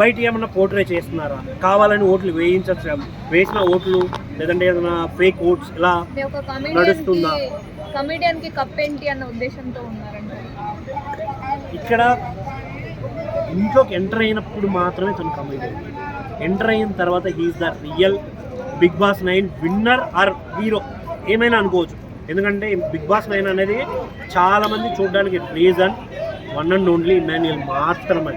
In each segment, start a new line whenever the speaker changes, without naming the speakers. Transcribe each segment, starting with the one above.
బయట ఏమన్నా పోర్ట్రే చేస్తున్నారా? కావాలని ఓట్లు వేయించచ్చు వేసిన ఓట్లు లేదంటే ఏదైనా ఫేక్ ఓట్స్ ఇలా నడుస్తుందా?
కమిడియన్కి కప్ ఏంటి అన్న ఉద్దేశంతో ఉన్నారంట.
ఇక్కడ ఇంట్లోకి ఎంటర్ అయినప్పుడు మాత్రమే తను కమిడియన్ ఎంటర్ అయిన తర్వాత he's the real Bigg Boss nine winner or hero ఏమైనా అనుకోవచ్చు. ఎందుకంటే బిగ్ బాస్ నైన్ అనేది చాలా మంది చూడడానికి reason one and only Emmanuel మాత్రమే.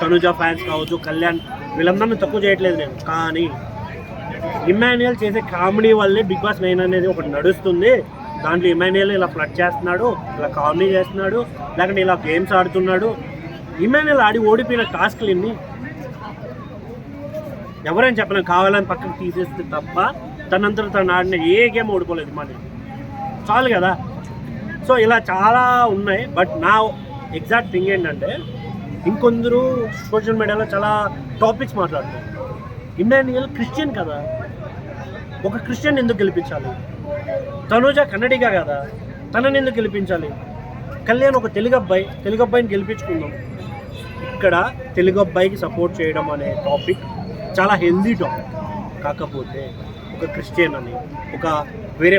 తనుజ ఫ్యాన్స్ కావచ్చు కళ్యాణ్ వీళ్ళందరినీ తక్కువ చేయట్లేదు నేను. కానీ ఇమాన్యుయల్ చేసే కామెడీ వల్లే బిగ్ బాస్ నైన్ అనేది ఒకటి నడుస్తుంది. దాంట్లో ఇమాన్యుయల్ ఇలా ఫ్లడ్ చేస్తున్నాడు ఇలా కామెడీ చేస్తున్నాడు లేకుంటే ఇలా గేమ్స్ ఆడుతున్నాడు. ఇమాన్యుయల్ ఆడి ఓడిపోయిన టాస్క్లు ఇన్ని. ఎవరైనా చెప్పలేం కావాలని పక్కకు తీసేస్తే తప్ప తనంతరం తను ఆడిన ఏ గేమ్ ఓడిపోలేదు మళ్ళీ చాలు కదా. సో ఇలా చాలా ఉన్నాయి. బట్ నా ఎగ్జాక్ట్ థింగ్ ఏంటంటే ఇంకొందరు సోషల్ మీడియాలో చాలా టాపిక్స్ మాట్లాడుతున్నారు. ఇమాన్యుయల్ క్రిస్టియన్ కదా. ఒక క్రిస్టియన్ ఎందుకు గెలిపించాలి? తనుజ కన్నడిగా కదా. తనని ఎందుకు గెలిపించాలి? కళ్యాణ్ ఒక తెలుగు అబ్బాయి తెలుగు అబ్బాయిని గెలిపించుకుందాం. ఇక్కడ తెలుగు అబ్బాయికి సపోర్ట్ చేయడం అనే టాపిక్ చాలా హెల్దీ టాపిక్. కాకపోతే ఒక క్రిస్టియన్ అని ఒక వేరే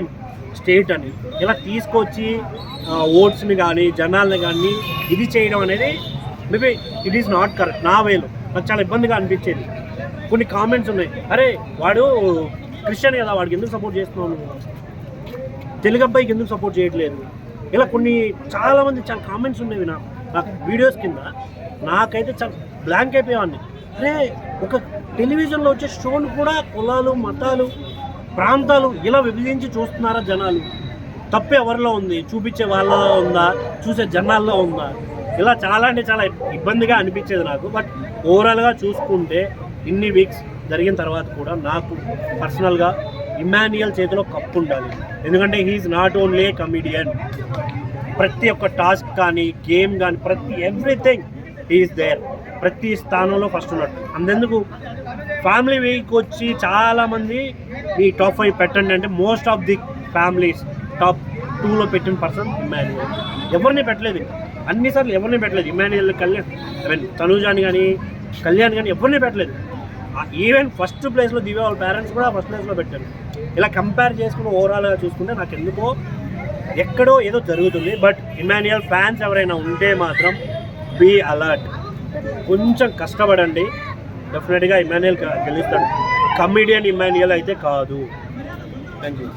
స్టేట్ అని. ఇలా తీసుకొచ్చి ఓట్స్ని కానీ జనాల్ని కానీ ఇది చేయడం అనేది maybe it is not correct నా వేలో. నాకు చాలా ఇబ్బందిగా అనిపించేది. కొన్ని కామెంట్స్ ఉన్నాయి. అరే వాడు క్రిస్టియన్ కదా వాడికి ఎందుకు సపోర్ట్ చేస్తున్నావు తెలుగు అబ్బాయికి ఎందుకు సపోర్ట్ చేయట్లేదు? ఇలా కొన్ని చాలామంది చాలా కామెంట్స్ ఉండేవి నా నాకు వీడియోస్ కింద. నాకైతే చాలా బ్లాంక్ అయిపోయేవాడిని. అరే ఒక టెలివిజన్లో వచ్చే షోను కూడా కులాలు మతాలు ప్రాంతాలు ఇలా విభజించి చూస్తున్నారా జనాలు? తప్పు ఎవరిలో ఉంది? చూపించే వాళ్ళలో ఉందా? చూసే జనాల్లో ఉందా? ఇలా చాలా అంటే చాలా ఇబ్బందిగా అనిపించేది నాకు. బట్ ఓవరాల్గా చూసుకుంటే ఇన్ని వీక్స్ జరిగిన తర్వాత కూడా నాకు పర్సనల్గా ఇమాన్యుయల్ చేతిలో కప్పు ఉండాలి. ఎందుకంటే he's not only a comedian ప్రతి ఒక్క టాస్క్ కానీ గేమ్ కానీ ప్రతి ఎవ్రీథింగ్ ఈజ్ దేర్ ప్రతి స్థానంలో ఫస్ట్ ఉన్నాడు. అందుకు ఫ్యామిలీ వీక్ వచ్చి చాలామంది ఈ టాప్ ఫైవ్ పెట్టండి అంటే most of the families top టూలో పెట్టిన పర్సన్ ఇమాన్యుయల్. ఎవరిని పెట్టలేదు? అన్నిసార్లు ఎవరిని పెట్టలేదు? ఇమాన్యుయల్ కళ్యాణ్ ఐ మీన్ తనూజాని కానీ కళ్యాణ్ కానీ ఎవరిని పెట్టలేదు? ఈవెన్ ఫస్ట్ ప్లేస్లో దివ్య వాళ్ళ పేరెంట్స్ కూడా ఫస్ట్ ప్లేస్లో పెట్టారు. ఇలా కంపేర్ చేసుకుని ఓవరాల్గా చూసుకుంటే నాకు ఎందుకో ఎక్కడో ఏదో జరుగుతుంది. బట్ ఇమాన్యుయల్ ఫ్యాన్స్ ఎవరైనా ఉంటే మాత్రం బీ అలర్ట్ కొంచెం కష్టపడండి. డెఫినెట్గా ఇమాన్యుయల్ గెలుస్తాడు. కమిడియన్ ఇమాన్యుయల్ అయితే కాదు. Thank you